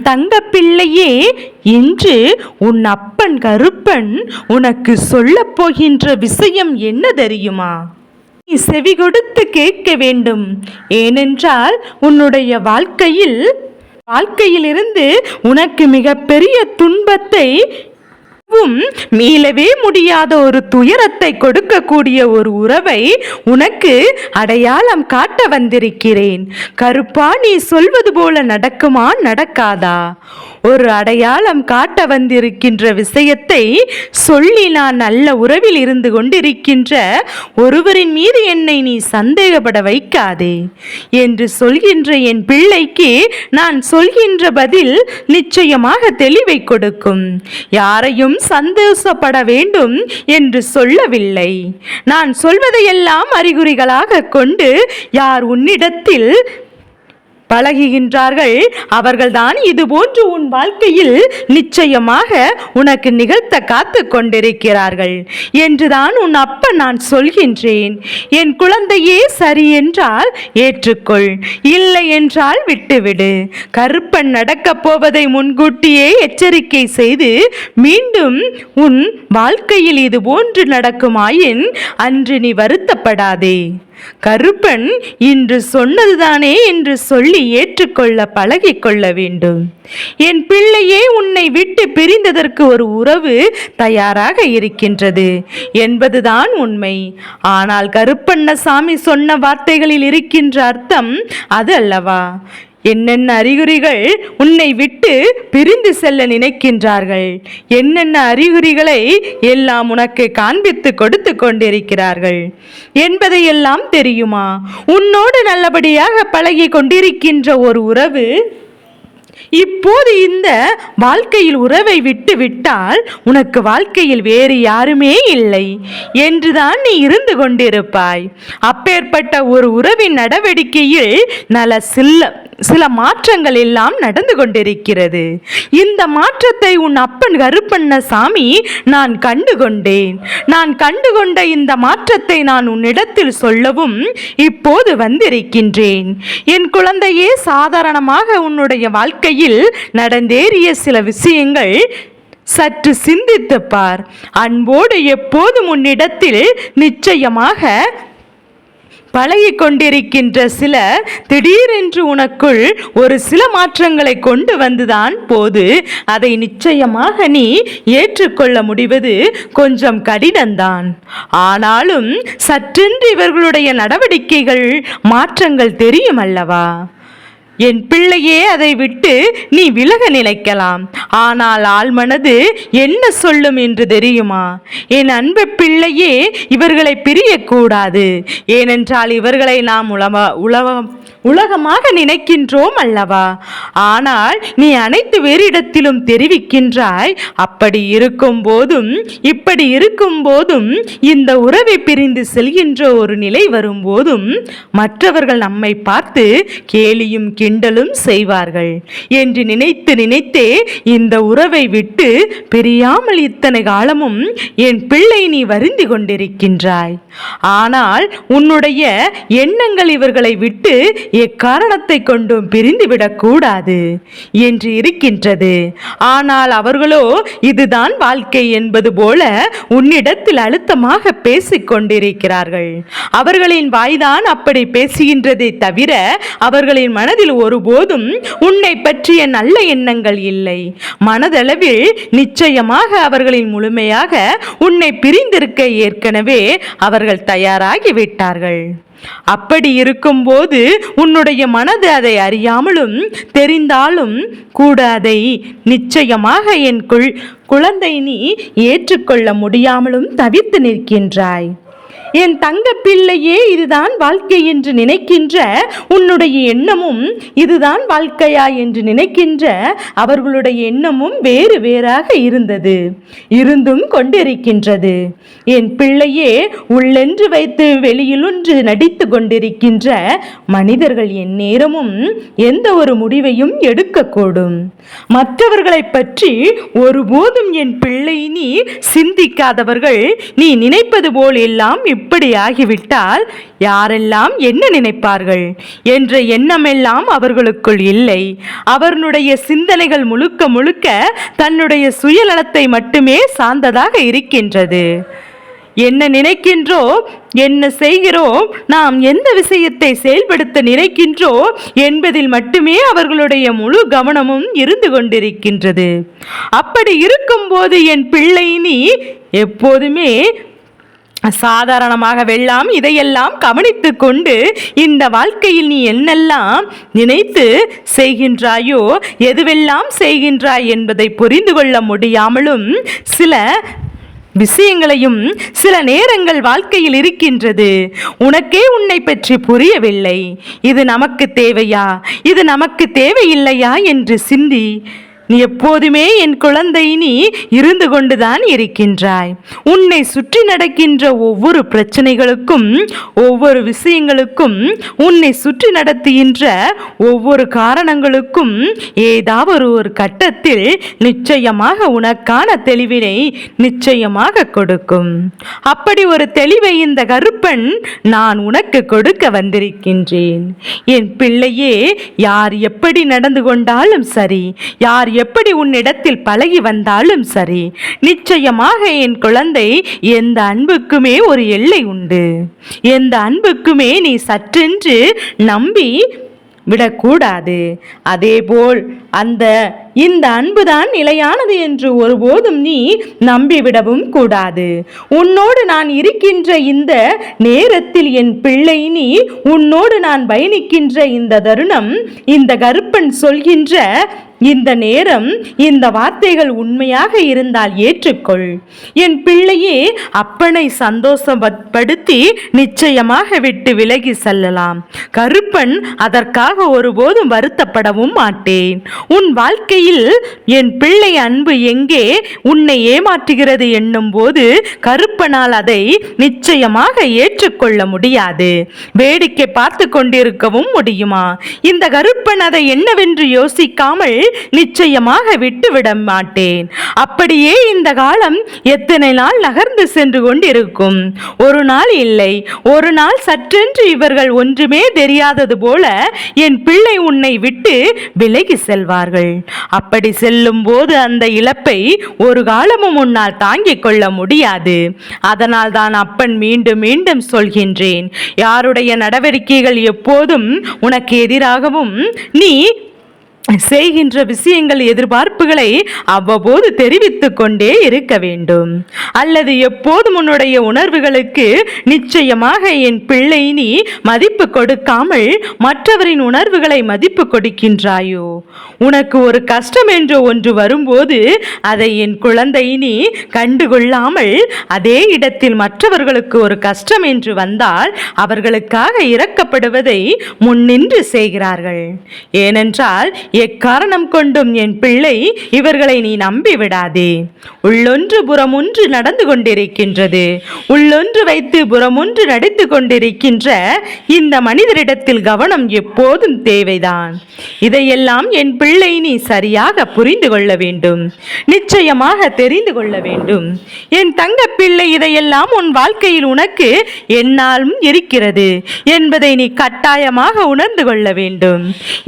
தங்க பிள்ளையே இன்று உன் அப்பன் கருப்பன் உனக்கு சொல்லப் போகின்ற விஷயம் என்ன தெரியுமா? நீ செவி கொடுத்து கேட்க வேண்டும். ஏனென்றால் உன்னுடைய வாழ்க்கையில் வாழ்க்கையிலிருந்து உனக்கு மிகப்பெரிய துன்பத்தை வும் மீளவே முடியாத ஒரு துயரத்தை கொடுக்கக்கூடிய ஒரு உறவை உனக்கு அடையாளம் காட்ட வந்திருக்கிறேன். கருப்பா நீ சொல்வது போல நடக்குமா நடக்காதா? ஒரு அடையாளம் காட்ட வந்திருக்கின்ற விஷயத்தை சொல்லி நான் நல்ல உறவில் இருந்து கொண்டிருக்கின்ற ஒருவரின் மீது என்னை நீ சந்தேகப்பட வைக்காதே என்று சொல்கின்ற என் பிள்ளைக்கு நான் சொல்கின்ற பதில் நிச்சயமாக தெளிவை கொடுக்கும். யாரையும் சந்தோஷப்பட வேண்டும் என்று சொல்லவில்லை. நான் சொல்வதையெல்லாம் அறிகுறிகளாக கொண்டு யார் உன்னிடத்தில் பழகுகின்றார்கள். அவர்கள்தான் இது போன்று உன் வாழ்க்கையில் நிச்சயமாக உனக்கு நிகழ்த்த காத்து கொண்டிருக்கிறார்கள். என்றுதான் உன் அப்ப நான் சொல்கின்றேன். என் குழந்தையே சரி என்றால் ஏற்றுக்கொள். இல்லை என்றால் விட்டுவிடு. கருப்பன் நடக்கப் போவதை முன்கூட்டியே எச்சரிக்கை செய்து மீண்டும் உன் வாழ்க்கையில் இது போன்று நடக்குமாயின் அன்று நீ வருத்தப்படாதே. கருப்பன் இன்று சொன்னதுதானே என்று சொல்லி ஏற்றுக்கொள்ள பழகிக் கொள்ள வேண்டும். என் பிள்ளையே உன்னை விட்டு பிரிந்ததற்கு ஒரு உறவு தயாராக இருக்கின்றது என்பதுதான் உண்மை. ஆனால் கருப்பண்ணசாமி சொன்ன வார்த்தைகளில் இருக்கின்ற அர்த்தம் அது அல்லவா? என்னென்ன அறிகுறிகள் உன்னை விட்டு பிரிந்து செல்ல நினைக்கின்றார்கள்? என்னென்ன அறிகுறிகளை எல்லாம் உனக்கு காண்பித்து கொடுத்து கொண்டிருக்கிறார்கள்? என்பதையெல்லாம் தெரியுமா? உன்னோடு நல்லபடியாக பழகி கொண்டிருக்கின்ற ஒரு உறவு? இப்போது இந்த வாழ்க்கையில் உறவை விட்டு விட்டால் உனக்கு வாழ்க்கையில் வேறு யாருமே இல்லை என்றுதான் நீ இருந்து கொண்டிருப்பாய். அப்பேற்பட்ட ஒரு உறவின் நடவடிக்கையில் நல சில்ல சில மாற்றங்கள் எல்லாம் நடந்து கொண்டிருக்கிறது. இந்த மாற்றத்தை உன் அப்பன் கருப்பண்ண சாமி நான் கண்டு கொண்டேன் நான் கண்டு கொண்ட இந்த மாற்றத்தை நான் உன்னிடத்தில் சொல்லவும் இப்போது வந்திருக்கின்றேன். என் குழந்தையே சாதாரணமாக உன்னுடைய வாழ்க்கையில் நடந்தேறிய சில விஷயங்கள் சற்று சிந்தித்துப்பார் அன்போடு எப்போதும் உன்னிடத்தில் நிச்சயமாக பழகி கொண்டிருக்கின்ற சில திடீரென்று உனக்குள் ஒரு சில மாற்றங்களை கொண்டு வந்துதான் போது. அதை நிச்சயமாக நீ ஏற்றுக்கொள்ள முடிவது கொஞ்சம் கடினம்தான். ஆனாலும் சற்றென்று இவர்களுடைய நடவடிக்கைகள் மாற்றங்கள் தெரியும் அல்லவா? என் பிள்ளையே அதை விட்டு நீ விலக நினைக்கலாம். ஆனால் ஆழ்மனது என்ன சொல்லும் என்று தெரியுமா? என் அன்பு பிள்ளையே இவர்களை பிரியக்கூடாது. ஏனென்றால் இவர்களை நாம் உழவ உலகம் உலகமாக நினைக்கின்றோம் அல்லவா? ஆனால் நீ அனைத்து வேறிடத்திலும் தெரிவிக்கின்றாய். அப்படி இருக்கும் போதும் இப்படி இருக்கும் போதும் இந்த உறவை பிரிந்து செல்கின்ற ஒரு நிலை வரும்போதும் மற்றவர்கள் நம்மை பார்த்து கேலியும் கிண்டலும் செய்வார்கள். என்று நினைத்து நினைத்தே இந்த உறவை விட்டு பிரியாமல் இத்தனை காலமும் என் பிள்ளை நீ வருந்தி கொண்டிருக்கின்றாய். ஆனால் உன்னுடைய எண்ணங்கள் இவர்களை விட்டு எக்காரணத்தை கொண்டும் பிரிந்துவிடக்கூடாது என்று இருக்கின்றது. ஆனால் அவர்களோ இதுதான் வாழ்க்கை என்பது போல உன்னிடத்தில் அழுத்தமாக பேசிக்கொண்டிருக்கிறார்கள். அவர்களின் வாய்தான் அப்படி பேசுகின்றதை தவிர அவர்களின் மனதில் ஒருபோதும் உன்னை பற்றிய நல்ல எண்ணங்கள் இல்லை. மனதளவில் நிச்சயமாக அவர்களின் முழுமையாக உன்னை பிரிந்திருக்க ஏற்கனவே அவர் அவர்கள் தயாராகி விட்டார்கள் அப்படி இருக்கும்போது உன்னுடைய மனது அதை அறியாமலும் தெரிந்தாலும் கூட அதை நிச்சயமாக என் குள் குழந்தை நீ ஏற்றுக்கொள்ள முடியாமலும் தவித்து நிற்கின்றாய். என் தங்க பிள்ளையே இதுதான் வாழ்க்கை என்று நினைக்கின்ற உன்னுடைய எண்ணமும் இதுதான் வாழ்க்கையா என்று நினைக்கின்ற அவர்களுடைய எண்ணமும் வேறு வேறாக இருந்தது இருந்தும் கொண்டிருக்கின்றது. என் பிள்ளையே உள்ளென்று வைத்து வெளியிலொன்று நடித்து கொண்டிருக்கின்ற மனிதர்கள் என் நேரமும் எந்த ஒரு முடிவையும் எடுக்கக்கூடும். மற்றவர்களை பற்றி ஒருபோதும் என் பிள்ளை நீ சிந்திக்காதவர்கள் நீ நினைப்பது போல் எல்லாம் இப்படி ஆகிவிட்டால் யாரெல்லாம் என்ன நினைப்பார்கள்? என்ற எண்ணமெல்லாம் அவர்களுக்குள் இல்லை. அவர்களுடைய சிந்தனைகள் முழுக்க முழுக்க தன்னுடைய சுயநலத்தை மட்டுமே சார்ந்ததாக இருக்கின்றது. என்ன நினைக்கின்றோம் என்ன செய்கிறோம் நாம் எந்த விஷயத்தை செயல்படுத்த நினைக்கின்றோம் என்பதில் மட்டுமே அவர்களுடைய முழு கவனமும் இருந்து கொண்டிருக்கின்றது. அப்படி இருக்கும்போது என் பிள்ளை நீ எப்போதுமே சாதாரணமாக வெல்லாம் இதையெல்லாம் கவனித்து கொண்டு இந்த வாழ்க்கையில் நீ என்னெல்லாம் நினைத்து செய்கின்றாயோ எதுவெல்லாம் செய்கின்றாய் என்பதை புரிந்து கொள்ள முடியாமலும் சில விஷயங்களையும் சில நேரங்கள் வாழ்க்கையில் இருக்கின்றது. உனக்கே உன்னை பற்றி புரியவில்லை. இது நமக்கு தேவையா? இது நமக்கு தேவையில்லையா? என்று சிந்தி நீ எப்போதுமே என் குழந்தை நீ இருந்து கொண்டுதான் இருக்கின்றாய். உன்னை சுற்றி நடக்கின்ற ஒவ்வொரு பிரச்சனைகளுக்கும் ஒவ்வொரு விஷயங்களுக்கும் உன்னை சுற்றி நடத்துகின்ற ஒவ்வொரு காரணங்களுக்கும் ஏதாவது ஒரு கட்டத்தில் நிச்சயமாக உனக்கான தெளிவினை நிச்சயமாக கொடுக்கும். அப்படி ஒரு தெளிவை இந்த கருப்பன் நான் உனக்கு கொடுக்க வந்திருக்கின்றேன். என் பிள்ளையே யார் எப்படி நடந்து கொண்டாலும் சரி யார் எப்படி உன்னிடத்தில் பழகி வந்தாலும் சரி நிச்சயமாக என் குழந்தை எந்த அன்புக்குமே ஒரு எல்லை உண்டு. எந்த அன்புக்குமே நீ சற்றென்று நம்பி விடக்கூடாது. அதேபோல் அந்த இந்த அன்புதான் நிலையானது என்று ஒருபோதும் நீ நம்பிவிடவும் கூடாது. உன்னோடு நான் இருக்கின்ற இந்த நேரத்தில் என் பிள்ளை நீ உன்னோடு நான் பயணிக்கின்ற இந்த தருணம் இந்த கருப்பன் சொல்கின்ற இந்த நேரம் இந்த வார்த்தைகள் உண்மையாக இருந்தால் ஏற்றுக்கொள். என் பிள்ளையே அப்பனை சந்தோஷப்படுத்தி நிச்சயமாக விட்டு விலகி செல்லலாம். கருப்பன் அதற்காக ஒருபோதும் வருத்தப்படவும் மாட்டேன். உன் வாழ்க்கை வாழ்க்கையில் என் பிள்ளை அன்பு எங்கே உன்னை ஏமாற்றுகிறது என்னும் போது கருப்பனால் அதை நிச்சயமாக ஏற்றுக்கொள்ள முடியாது. வேடிக்கை பார்த்து கொண்டிருக்கவும் முடியுமா? இந்த கருப்பன் அதை என்னவென்று யோசிக்காமல் நிச்சயமாக விட்டுவிட மாட்டேன். அப்படியே இந்த காலம் எத்தனை நாள் நகர்ந்து சென்று கொண்டிருக்கும்? ஒரு நாள் இல்லை. ஒரு நாள் சற்றென்று இவர்கள் ஒன்றுமே தெரியாதது போல என் பிள்ளை உன்னை விட்டு விலகி செல்வார்கள். அப்படி செல்லும் போது அந்த இழப்பை ஒரு காலமும் உன்னால் தாங்கிக் கொள்ள முடியாது. அதனால் தான் அப்பன் மீண்டும் மீண்டும் சொல்கின்றேன் யாருடைய நடவடிக்கைகள் எப்போதும் உனக்கு எதிராகவும் நீ செய்கின்ற விஷயங்கள் எதிர்பார்ப்புகளை அவ்வப்போது தெரிவித்து கொண்டே இருக்க வேண்டும். அல்லது எப்போதும் உன்னுடைய உணர்வுகளுக்கு நிச்சயமாக என் பிள்ளை நீ மதிப்பு கொடுக்காமல் மற்றவரின் உணர்வுகளை மதிப்பு கொடுக்கின்றாயோ? உனக்கு ஒரு கஷ்டம் என்று ஒன்று வரும்போது அதை என் குழந்தை நீ கண்டுகொள்ளாமல் அதே இடத்தில் மற்றவர்களுக்கு ஒரு கஷ்டம் என்று வந்தால் அவர்களுக்காக இறக்கப்படுவதை முன்னின்று செய்கிறார்கள். ஏனென்றால் எக்காரணம் கொண்டும் என் பிள்ளை இவர்களை நீ நம்பி விடாதே உள்ளொன்று புறமொன்று நடந்து கொண்டிருக்கின்றது. உள்ளொன்று வைத்து புறமொன்று நடித்து கொண்டிருக்கின்ற இந்த மனிதரிடத்தில் கவனம் எப்போதும் தேவைதான். இதையெல்லாம் என் பிள்ளை நீ சரியாக புரிந்து கொள்ள வேண்டும். நிச்சயமாக தெரிந்து கொள்ள வேண்டும். என் தங்க பிள்ளை இதையெல்லாம் உன் வாழ்க்கையில் உனக்கு என்னாலும் இருக்கிறது என்பதை நீ கட்டாயமாக உணர்ந்து கொள்ள வேண்டும்.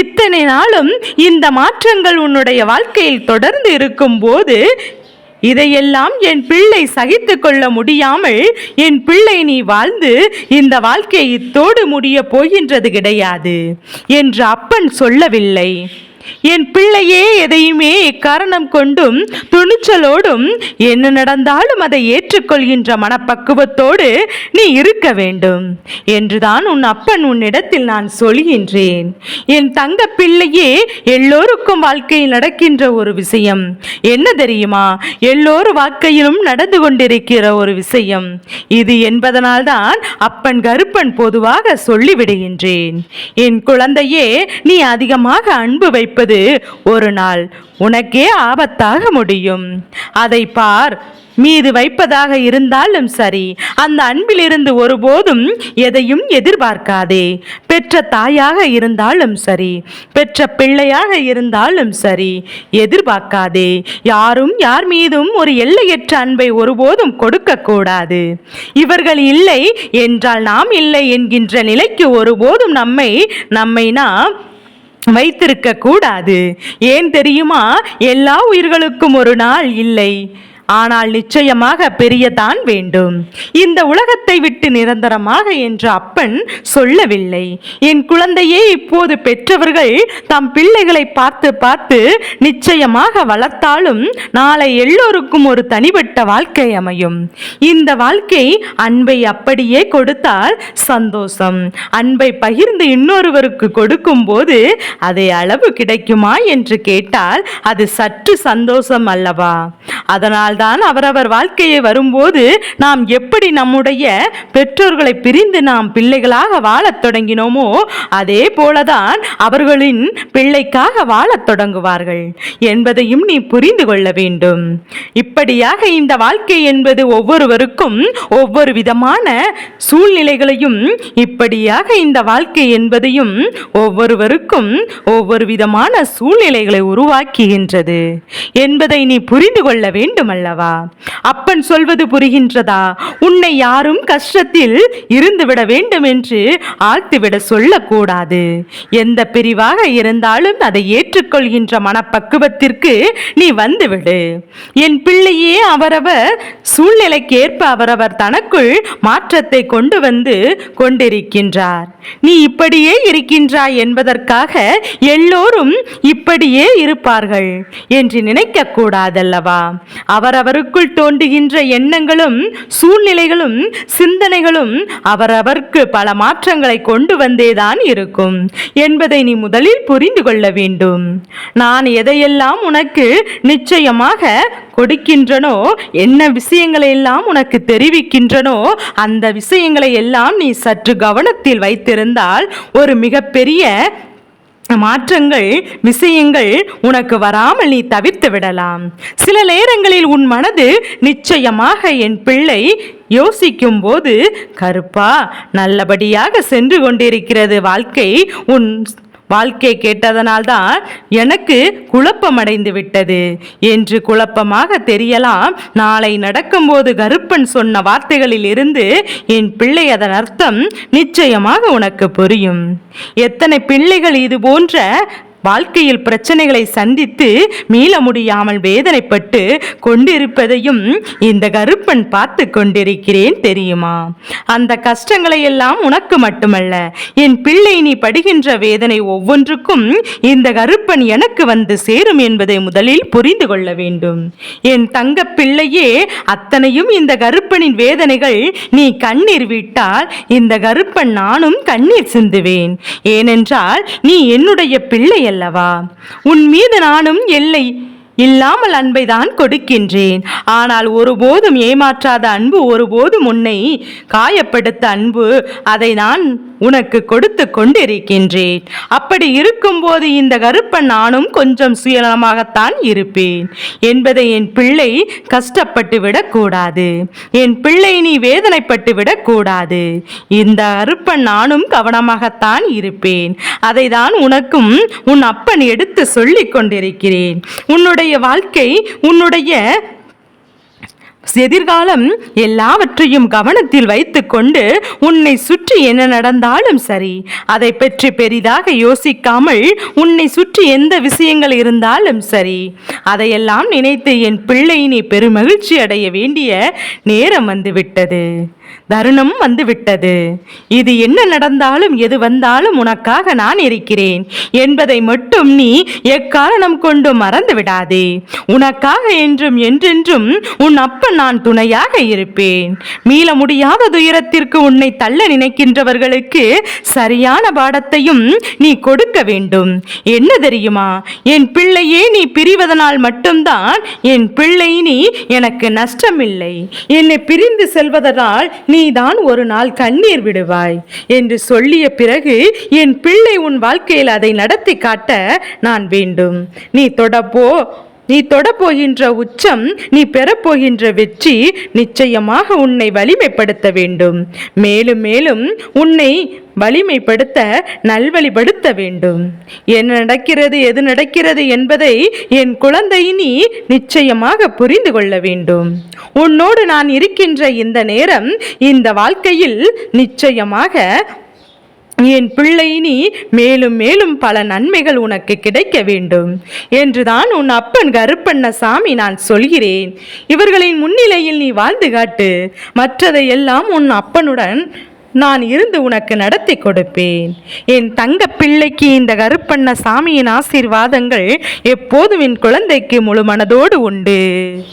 இத்தனை நாளும் இந்த மாற்றங்கள் உன்னுடைய வாழ்க்கையில் தொடர்ந்து இருக்கும் போது இதையெல்லாம் என் பிள்ளை சகித்து கொள்ள முடியாமல் என் பிள்ளை நீ வாழ்ந்து இந்த வாழ்க்கை இத்தோடு முடிய போகின்றது கிடையாது என்று அப்பன் சொல்லவில்லை. என் பிள்ளையே எதையுமே எக்காரணம் கொண்டும் துணிச்சலோடும் என்ன நடந்தாலும் அதை ஏற்றுக்கொள்கின்ற மனப்பக்குவத்தோடு நீ இருக்க வேண்டும் என்றுதான் உன் அப்பன் உன்னிடத்தில் நான் சொல்கின்றேன். என் தங்க பிள்ளையே எல்லோருக்கும் வாழ்க்கையில் நடக்கின்ற ஒரு விஷயம். என்ன தெரியுமா? எல்லோரும் வாழ்க்கையிலும் நடந்து கொண்டிருக்கிற ஒரு விஷயம். இது என்பதனால்தான் அப்பன் கருப்பன் பொதுவாக சொல்லிவிடுகின்றேன். என் குழந்தையே நீ அதிகமாக அன்பு வைப்பது ஒரு நாள். உனக்கே ஆபத்தாக முடியும். அதை பார். மீது வைப்பதாக இருந்தாலும் சரி. அந்த அன்பிலிருந்து ஒருபோதும் எதையும் எதிர்பார்க்காதே. பெற்ற தாயாக இருந்தாலும் சரி. பெற்ற பிள்ளையாக இருந்தாலும் சரி. எதிர்பார்க்காதே. யாரும் யார் மீதும் ஒரு எல்லையற்ற அன்பை ஒருபோதும் கொடுக்கக்கூடாது. இவர்கள் இல்லை என்றால் நாம் இல்லை என்கின்ற நிலைக்கு ஒருபோதும் நம்மை நம்மை நாம் வைத்திருக்க கூடாது. ஏன் தெரியுமா? எல்லா உயிர்களுக்கும் ஒரு நாள் இல்லை. ஆனால் நிச்சயமாக பெரியதான் வேண்டும். இந்த உலகத்தை விட்டு நிரந்தரமாக என்று அப்பன் சொல்லவில்லை. என் குழந்தையே இப்போது பெற்றவர்கள் தம் பிள்ளைகளை பார்த்து பார்த்து நிச்சயமாக வளர்த்தாலும் நாளை எல்லோருக்கும் ஒரு தனிப்பட்ட வாழ்க்கை அமையும். இந்த வாழ்க்கை அன்பை அப்படியே கொடுத்தால் சந்தோஷம். அன்பை பகிர்ந்து இன்னொருவருக்கு கொடுக்கும் போது அதே அளவு கிடைக்குமா என்று கேட்டால் அது சற்று சந்தோஷம் அல்லவா? அதனால்தான் அவரவர் வாழ்க்கையை வரும்போது நாம் எப்படி நம்முடைய பெற்றோர்களை பிரிந்து நாம் பிள்ளைகளாக வாழத் தொடங்கினோமோ அதே போலதான் அவர்களின் பிள்ளைக்காக வாழத் தொடங்குவார்கள் என்பதையும் நீ புரிந்து கொள்ள வேண்டும். இப்படியாக இந்த வாழ்க்கை என்பது ஒவ்வொருவருக்கும் ஒவ்வொரு விதமான சூழ்நிலைகளையும் இப்படியாக இந்த வாழ்க்கை என்பதையும் ஒவ்வொருவருக்கும் ஒவ்வொரு விதமான சூழ்நிலைகளை உருவாக்குகின்றது என்பதை நீ புரிந்து கொள்ள வேண்டுமல்லவா? அப்பன் சொல்வது புரிகின்றதா? உன்னை யாரும் கஷ்டத்தில் இருந்துவிட வேண்டும் என்று ஆழ்த்துவிட சொல்லக்கூடாது. எந்த பிரிவாக இருந்தாலும் அதை ஏற்றுக்கொள்கின்ற மனப்பக்குவத்திற்கு நீ வந்துவிடு. என் பிள்ளையே அவரவர் சூழ்நிலைக்கேற்ப அவரவர் தனக்குள் மாற்றத்தை கொண்டு வந்து கொண்டிருக்கின்றார். நீ இப்படியே இருக்கின்றாய் என்பதற்காக எல்லோரும் இப்படியே இருப்பார்கள் என்று நினைக்க கூடாதல்லவா அவரவருக்குள் தோன்றுகின்ற எண்ணங்களும் சூழ்நிலைகளும் சிந்தனைகளும் அவரவர்க்கு பல மாற்றங்களை கொண்டு வந்தேதான் இருக்கும். என்பதை நீ முதலில் புரிந்து கொள்ள வேண்டும். நான் எதையெல்லாம் உனக்கு நிச்சயமாக கொடுக்கின்றனோ என்ன விஷயங்களை எல்லாம் உனக்கு தெரிவிக்கின்றனோ அந்த விஷயங்களை எல்லாம் நீ சற்று கவனத்தில் வைத்திருந்தால் ஒரு மிகப்பெரிய மாற்றங்கள் விஷயங்கள் உனக்கு வராமல் நீ தவிர்த்து விடலாம். சில நேரங்களில் உன் மனது நிச்சயமாக என் பிள்ளை யோசிக்கும் போது கருப்பா நல்லபடியாக சென்று கொண்டிருக்கிறது வாழ்க்கை. உன் வாழ்க்கை கேட்டதனால்தான் எனக்கு குழப்பமடைந்து விட்டது. என்று குழப்பமாக தெரியலாம். நாளை நடக்கும்போது கருப்பன் சொன்ன வார்த்தைகளில் இருந்து என் பிள்ளை அதன் அர்த்தம் நிச்சயமாக உனக்கு புரியும். எத்தனை பிள்ளைகள் இது போன்ற வாழ்க்கையில் பிரச்சனைகளை சந்தித்து மீள முடியாமல் வேதனைப்பட்டு கொண்டிருப்பதையும் இந்த கருப்பன் பார்த்து கொண்டிருக்கிறேன் தெரியுமா? அந்த கஷ்டங்களை எல்லாம் உனக்கு மட்டுமல்ல என் பிள்ளை நீ படுகின்ற வேதனை ஒவ்வொன்றுக்கும் இந்த கருப்பன் எனக்கு வந்து சேரும் என்பதை முதலில் புரிந்து கொள்ள வேண்டும். என் தங்க பிள்ளையே அத்தனையும் இந்த கருப்பனின் வேதனைகள் நீ கண்ணீர் விட்டால் இந்த கருப்பன் நானும் கண்ணீர் சிந்துவேன். ஏனென்றால் நீ என்னுடைய பிள்ளை அல்லவா உன் மீது நானும் எல்லை இல்லாமல் அன்பை தான் கொடுக்கின்றேன். ஆனால் ஒருபோதும் ஏமாற்றாத அன்பு ஒருபோதும் உன்னை காயப்படுத்த அன்பு. அதை நான் உனக்கு கொடுத்து கொண்டிருக்கின்றேன். அப்படி இருக்கும்போது இந்த கருப்பன் நானும் கொஞ்சம் சுயநலமாகத்தான் இருப்பேன். என்பதை என் பிள்ளை கஷ்டப்பட்டு விடக்கூடாது. என் பிள்ளை நீ வேதனைப்பட்டு விடக்கூடாது. இந்த கருப்பன் நானும் கவனமாகத்தான் இருப்பேன். அதை தான் உனக்கும் உன் அப்பன் எடுத்து சொல்லிக் கொண்டிருக்கிறேன். உன்னுடைய வாழ்க்கை உன்னுடைய எதிர்காலம் எல்லாவற்றையும் கவனத்தில் வைத்துக்கொண்டு உன்னை சுற்றி என்ன நடந்தாலும் சரி அதை பற்றி பெரிதாக யோசிக்காமல் உன்னை சுற்றி எந்த விஷயங்கள் இருந்தாலும் சரி அதையெல்லாம் நினைத்து என் பிள்ளை நீ பெருமகிழ்ச்சி அடைய வேண்டிய நேரம் வந்துவிட்டது தருணம் வந்துவிட்டது. இது என்ன நடந்தாலும் எது வந்தாலும் உனக்காக நான் இருக்கிறேன். என்பதை மட்டும் நீ எக்காரணம் கொண்டு மறந்து விடாதே. உனக்காக என்றும் என்றென்றும் உன் அப்பன் நான் துணையாக இருப்பேன். மீள முடியாத துயரத்திற்கு உன்னை தள்ள நினைக்கின்றவர்களுக்கு சரியான பாடத்தையும் நீ கொடுக்க வேண்டும். என்ன தெரியுமா? என் பிள்ளையே நீ பிரிவதனால் மட்டும்தான் என் பிள்ளை நீ எனக்கு நஷ்டமில்லை. என்னை பிரிந்து செல்வதனால் நீதான் ஒரு நாள் கண்ணீர் விடுவாய் என்று சொல்லிய பிறகு என் பிள்ளை உன் வாழ்க்கையில் அதை நடத்தி காட்ட நான் வேண்டும். நீ தொடப்போ நீ தொடப்போகின்ற உச்சம் நீ பெறப்போகின்ற வெற்றி நிச்சயமாக உன்னை வலிமைப்படுத்த வேண்டும். மேலும் மேலும் உன்னை வலிமைப்படுத்த நல்வழிப்படுத்த வேண்டும். என்ன நடக்கிறது எது நடக்கிறது என்பதை என் குழந்தை நீ நிச்சயமாக புரிந்து கொள்ள வேண்டும். உன்னோடு நான் இருக்கின்ற இந்த நேரம் இந்த வாழ்க்கையில் நிச்சயமாக என் பிள்ளை நீ மேலும் மேலும் பல நன்மைகள் உனக்கு கிடைக்க வேண்டும். என்றுதான் உன் அப்பன் கருப்பண்ணசாமி நான் சொல்கிறேன். இவர்களின் முன்னிலையில் நீ வாழ்ந்து காட்டு. மற்றதையெல்லாம் உன் அப்பனுடன் நான் இருந்து உனக்கு நடத்தி கொடுப்பேன். என் தங்க பிள்ளைக்கு இந்த கருப்பண்ண சாமியின் ஆசீர்வாதங்கள் எப்போதும் என் குழந்தைக்கு முழு மனதோடு உண்டு.